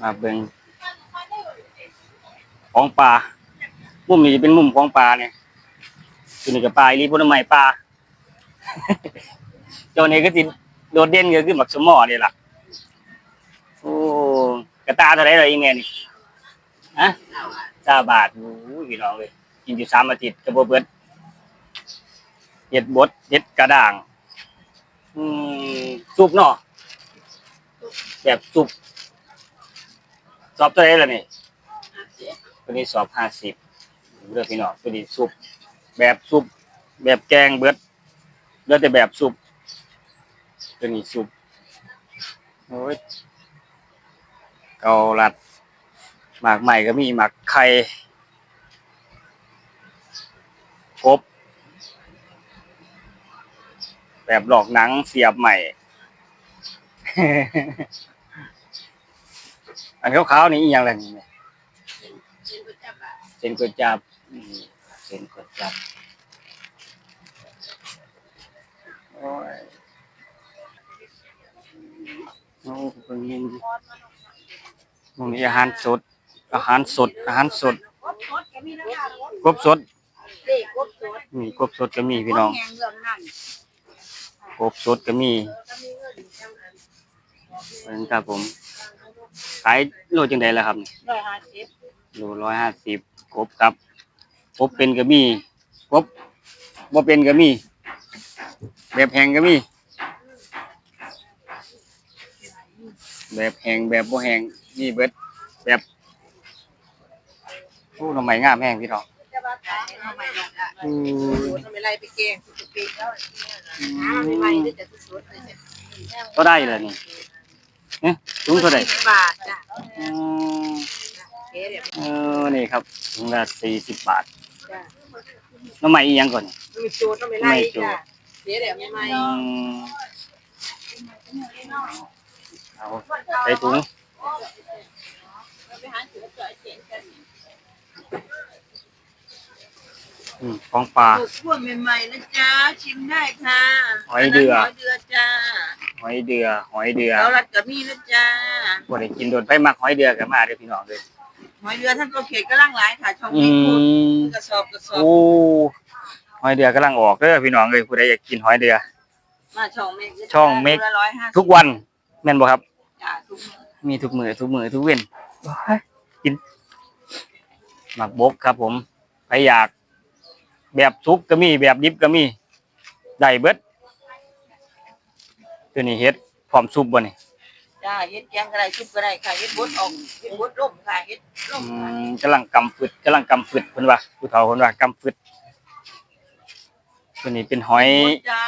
มาเบิ่งของปลามุมนี้จะเป็นมุมของปลาเนี่ยตัวนี้ก็ปลาอีลีพุ่นไม้ปลาตัวนี้ก็สิโดดเด่นก็คือหมักสมอเนี่ยล่ะโอ้กระตาเท่าไรเลยอีแม่นี่ฮะจ้าบาทโอ้ยพี่น้องเลยกินอยู่สามอาทิตย์ก็บ่เบิดเห็ดบดเห็ดกระด่างอืมซุปเนาะแบบซุป สอบเท่าไหรล่ะนี่ตัวนี้สอบห้าสิบเลือกพี่น้องตัวนี้ซุปแบบซุปแบบแกงเบิดเลือกแต่แบบซุปตัวนี้ซุปโอ้ยเกาลัดหมากใหม่ก็มีหมากไข่กบแบบหลอกหนังเสียบใหม่ อันขาวๆนี่อีกอย่างไรนี่เนี่ยเส้นก๋วยจับอืมเส้นก๋วยจับโอ้ยโอ้เป็นมุมดิตรงนี้อาหารสด อาหารสด อาหารสดกบสดก็มีนะคะกบสดเด็กกบสดมีกบสดก็มีพี่น้องแหงเรื่องนั่นกบสดก็มีก็มีเงินจังอันเป็นครับผม ขายโลจังไดล่ะครับนี่ร้อยห้าสิบโลร้อยห้าสิบกบครับกบเป็นก็มีกบบ่เป็นก็มี แบบแห้งก็มี แบบแห้งแบบบ่แห้งมีเบิดแบบโอ้หน่อไม้งามแห้งพี่น้องจะมาขายทำไมล่ะอะอืโอ้มโหทำไมไรไปเกงสุดปีแล้วหาไม่ไหวเลยจะสุดเลยเนี่ยก็ได้เลยนี่ เนี่ยถุงเท่าไหร่สิบบาทจ้ะอืมเก๋เดี๋ยวเออนี่ครับถุงละสี่สิบบาทจ้ะน้ำใหม่อีกอยังก่อนไม่มีจูดต้องไม่ไล่จ้ะเก๋เดี๋ยวไม่ไหวอืมเอาใส่ถุงไปหาเสื อเสือเจ๋งกันอืมของปลา ปลูกพวกใหม่ๆนะจ๊ะชิมได้ค่ะหอยเดือ หอยเดือจ้าหอยเดือ หอยเดือเราลัดกับมีนะจ๊ะบ่ได้กินโดนไฟมักหอยเดือกันมาเด้อพี่น้องเด้อหอยเดือท่านก็เขตก็ล่างหลายค่ะช่องอืนี้พูดมกระสอบกระสอบโอ้หอยเดือกำลังออกเด้อพี่น้องเอ้ยผู้ใดอยากกินหอยเดือ มาช่องเมกช่องเมกละร้อยห้าสิบทุกวันแม่นบ่ครับ จ้ะทุกมื้อมีทุกมือทุกมือทุกเว้นว้ายกินหมักบกครับผมใครอยาก แบบซุปก็มีแบบดิบก็มีได้เบิดตัวนี้เฮ็ดพร้อมซุปบ่นี่จ้าเฮ็ดแกงก็ได้ซุปก็ได้ค่ะเฮ็ดบดออกเฮ็ดบดล่มค่ะเฮ็ดล่อืมค่ะมกำลังกำฟึดกำลังกำฟึดเพิ่นว่าผู้เฒ่าเพิ่นว่ากำฟึดตัวนี้เป็นหอยบดจ้า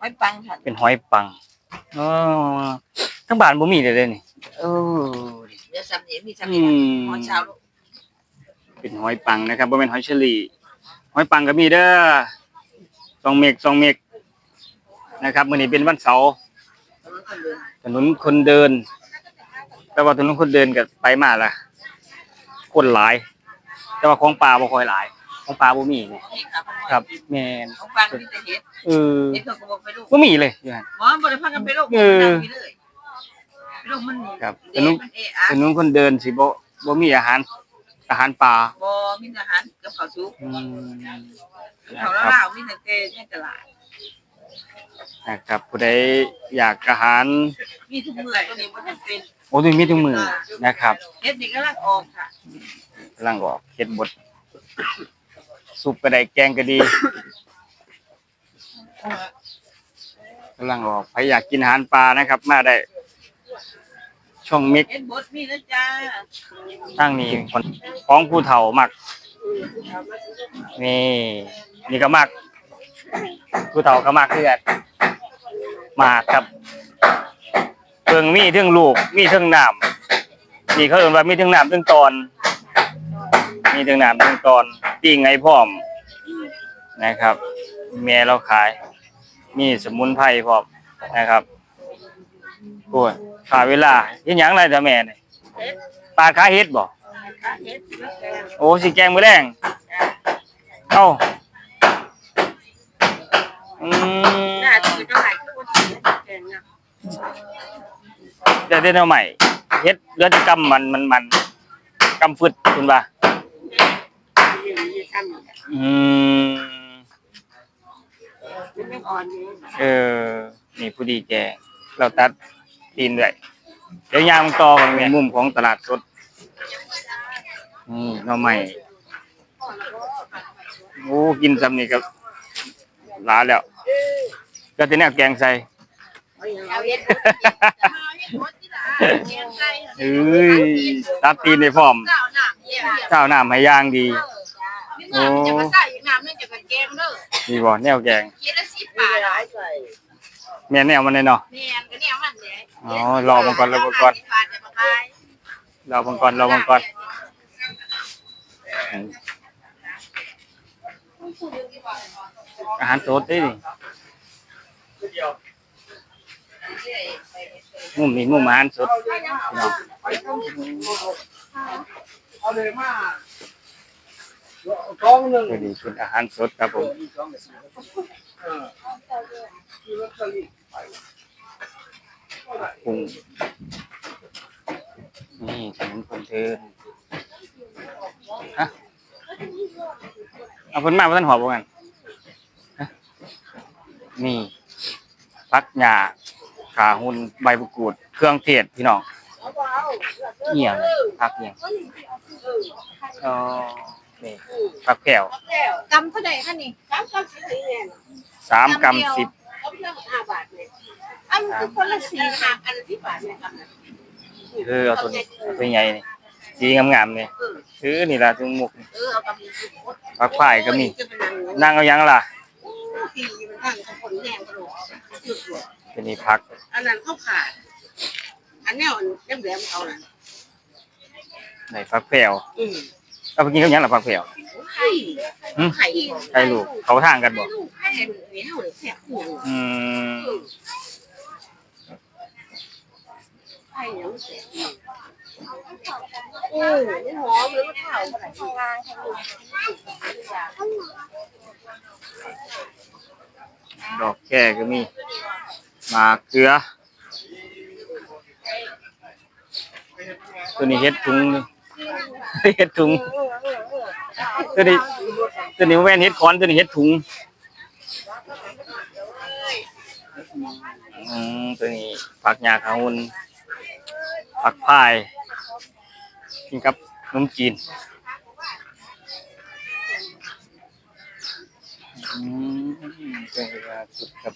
หอยปังค่ะเป็นหอยปังอ๋อทั้งบ้านบ่มีเลยเด้อนี่เออเดี๋ยวสำเนียงมีอืสำเนียงมหอยเช้าลูกเป็นหอยปังนะครับบ่แม่นหอยเชอรี่ หอยปังก็มีเด้อสองเมกสองเมกนะครับมื้อนี้เป็นวันเสาร์ถนนคนเดินถนนคนเดิน แต่ว่าถนนคนเดินก็ไปมาละคนหลาย แต่ว่าของป่าบ่ค่อยหลาย ของป่าบ่มีเนี่ยนี่ค่ะครับแม่นของปังมีแต่เฮ็ดเออเฮ็ดเขาก็บอกไปลูกบ่มีเลยอยู่หั่นหมอบ่ได้พากันไปลูกเออไปเลยไปลูกมันครับเด็กมันเอะอะถนนคนเดินสิบ่บ่มีอาหาร อาหารป่าบ่มีอาหารกับข้าวสุกอืมข้าวนะครับลาวมีแต่แต่ในตลาด นะครับผู้ใดอยากอาหารมีทุกมื้อตัวนี้บ่ทันเป็นโอ้ยมีทุกมือนะครับเฮ็ดนี่กำลังออกค่ะกำลังออกเฮ็ดบดสุปก็ได้แกงก็ดีกำลังออกใครอยากกินอาหารปลานะครับ มาได้ ช่องมิกเฮ็ดบดมีนะจ้าตั้งนี้คนของผู้เฒ่ามักนี่นี่ก็มักผู้เฒ่าก็มักเพื่อนมากครับเพิ่งมีเทั้งลูกมีเทั้งน้ำนี่เขาเรียกว่ามีเทั้งน้ำเทั้งตอน มีเทั้งน้ำเทั้งตอนปิ้งไงพร้อมนะครับแม่เราขาย มีสมุนไพรพร้อมนะครับโอ้ย ขาเวลาเฮ็ดหยังไรจ้ะแม่นี่เฮ็ดปลาขาเฮ็ดบ่ค่ะเฮ็ดมาแกงโอ้สิแกงมื้อแรงเอ้าอืมน่าจะเป็นเท่าไหร่คือว่าสิแกงน่ะจะได้แนวใหม่เฮ็ดเหลือแต่กำมันมันมันกำฟึดคุณว่ามีทำอืม มันยังอ่อนอยู่เออ นี่ผู้ดีแจเราตัด ตีนด้วยเดี๋ยวยางต่อกันในมุมของตลาดสดนี่หน่อใหม่โอ้กินซ้ำนี่ก็หลาแล้ว ก็จะแนวแกงใส่เอ้ยตัดตีนในพร้อมเจ้าหนักเยี่ยมข้าวน้ำให้ย่างดีน้ำจะมาใส่น้ำนั่นจะเป็นแกงเด้อดีบ่แนวแกง แม่นแนวมันเลยเนาะแม่ก็เนี่ยมันเลยอ๋อรอมันก่อนรอมันก่อนรอบังกรรอบังกรอาหารสดเด้นี่มุมนี้มุมอาหารสดพี่น้องเอาเลยมาท้องหนึ่งตัวนี้เป็นอาหารสดครับผมเออ คือลอตเตอรี่ปรุงนี่ถนนคนเทินฮะเอาเพิ่นมาบ่ทันหอบบ่กันฮะนี่พักหญ้าขาหุ่นใบมะกรูด เครื่องเทศพี่น้องเหี่ยงพักเหี่ยงอ๋อนี่พักแก้วกำเท่าไหร่คะนี่กำก็สิบเงิน สามกำสิบก็เพิ่มห้าบาทเลยอันคือคนละสี่ห้าอันละสิบบาทเนี่ยครับเออเอาตัวนี้เอาตัวใหญ่นี่สีงามๆนี่เออคือนี่ล่ะทุงมุกเออเอากำลังสุดพักฝ่ายก็มีจะเป็นนางนั่งเอายังล่ะที่มันนั่งกับคนแย่งกระโดดจุดหัวตัวนี้พักอันนั้นเขาขาด อันเนี้ยมันเล่มแหลมเขาน่ะในพักแผ่วอืมเอาไปกินกับหยังล่ะพักแผ่ว ไข่หึไข่ใครลูกเขาทางกันบ่ไข่ลูกเหนียวหรือแสบหัวอืมไข่เหนียวแสบโอ้ยหอมเลยมะพร้าวอะไรทำงานทำลูกดอกแค่ก็มีหมากเกลือ ตัวนี้เฮ็ดถุงนี่เฮ็ดถุง ตัวนี้ตัวนี้แว่นเฮ็ดคอนตัวนี้เฮ็ดถุงอืมตัวนี้ผักหญ้าขาวุ่นผักพายกินกับขนมจีนอืมเป็นเวลาสุดครับ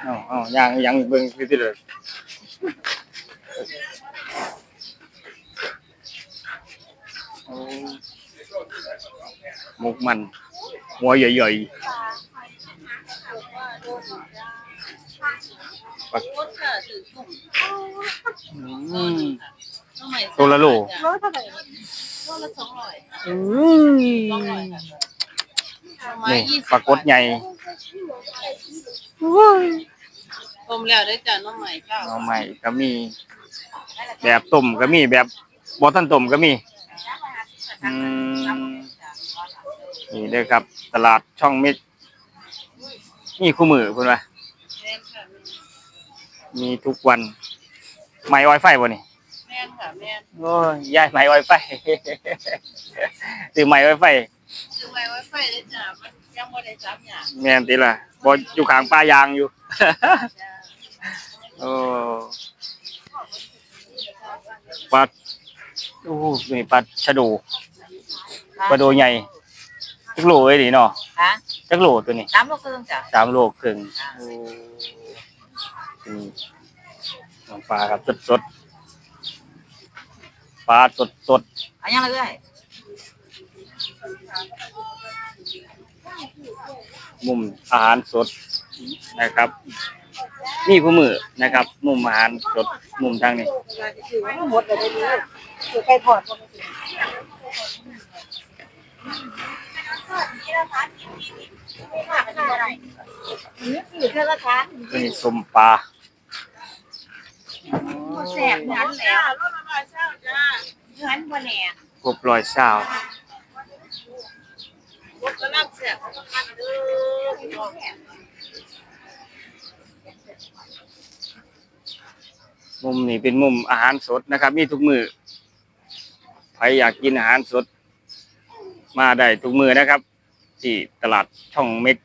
เอาเอ้าย่างย่างเบิ่งคือที่เด้อโอ้ หมกมัน หัวใหญ่ๆปักอืมตัวละโลโลเท่าไหร่โลละสองร้อยอืมนี่ปลากดใหญ่ต้มแล้วได้จ้ะน้องใหม่เก้าเอาใหม่ก็มี แบบต้มก็มีแบบบ่ทันต้มก็มี อืมนี่เด้อครับ ตลาดช่องเม็ดนี่คู่มือเพิ่นว่ามีทุกวันไม้ออยไฟบ่นี่แม่นค่ะแม่นโอ้ยยายไม้ออยไฟซื้อไม้ออยไฟซื้อไว้ไว้ไฟได้จ้ะมันยังบ่ได้สามอย่างแม่นติล่ะบ่อยู่ข้างป่ายางอยู่โอ้ปลาโอ้นี่ปลาชะโด ปลาโดใหญ่จักโลเอ้ยนี่เนาะฮะจักโลตัวนี้สามโลครึ่งจ้ะ สามโลครึ่งโอ้นี่น้องปลาครับสดสดๆปลาสดสดอันยังละเอ้ยๆมุมอาหารสดนะครับนี่คู่มือนะครับ มุมอาหารสดมุมทางนี้คือว่าหมดเลยได้นี้คือไก่ทอดบ่ได้คือ แค่ละทานตัวนี้ส้มปลาแซ่บนั้นแล้วรถมาเช้าจ้าเงินบ่แน่ครบร้อยเช้ารถก็รับแซ่บมันเด้อมุมนี้เป็นมุมอาหารสดนะครับ มีทุกมือใครอยากกินอาหารสด มาได้ทุกมือนะครับ ที่ตลาดช่องเม็ก